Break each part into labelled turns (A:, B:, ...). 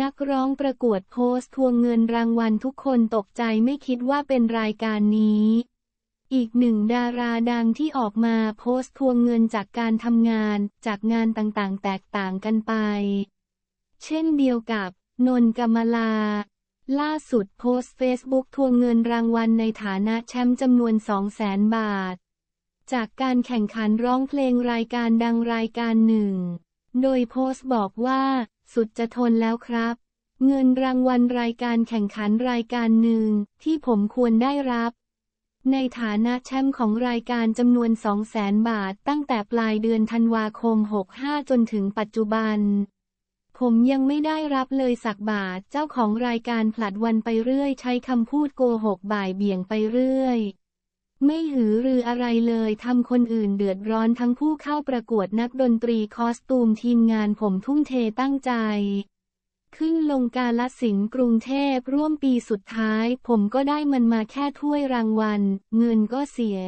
A: นักร้องประกวดโพสต์ทวงเงินรางวัลทุกคนตกใจไม่คิดว่าเป็นรายการนี้ อีกหนึ่งดาราดังที่ออกมาโพสต์ทวงเงินจากการทำงาน จากงานต่างๆ แตกต่างกันไป เช่นเดียวกับ นนกมลา ล่าสุดโพสต์เฟซบุ๊กทวงเงินรางวัลในฐานะแชมป์จำนวน200,000 บาท จากการแข่งขันร้องเพลงรายการดังรายการหนึ่ง โดยโพสต์บอกว่า สุดจะทนแล้วครับ เงินรางวัลรายการแข่งขันรายการหนึ่งที่ผมควรได้รับ ในฐานะแชมป์ของรายการจำนวน 200,000 บาทตั้งแต่ปลายเดือนธันวาคม 65 จนถึงปัจจุบัน ผมยังไม่ได้รับเลยสักบาทเจ้าของรายการผลัดวันไปเรื่อย ใช้คำพูดโกหกบ่ายเบี่ยงไปเรื่อย ไม่หือรืออะไรเลยทำคนอื่นเดือดร้อนทั้งผู้เข้าประกวดนักดนตรีคอสตูมทีมงานผมทุ่มเทตั้งใจ ขึ้นลงกาลสินกรุงเทพร่วมปีสุดท้าย ผมก็ได้มันมาแค่ถ้วยรางวัล เงินก็เสีย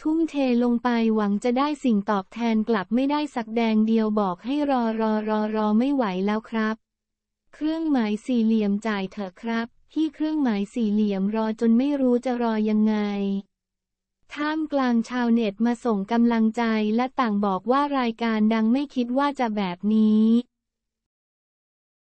A: ทุ่มเทลงไปหวังจะได้สิ่งตอบแทนกลับไม่ได้สักแดงเดียวบอกให้รอรอรอรอไม่ไหวแล้วครับ เครื่องหมายสี่เหลี่ยมจ่ายเถอะครับ ที่เครื่องหมายสี่เหลี่ยมรอจนไม่รู้จะรอยังไง ท่ามกลางชาวเน็ตมาส่งกำลังใจและต่างบอกว่ารายการดังไม่คิดว่าจะแบบนี้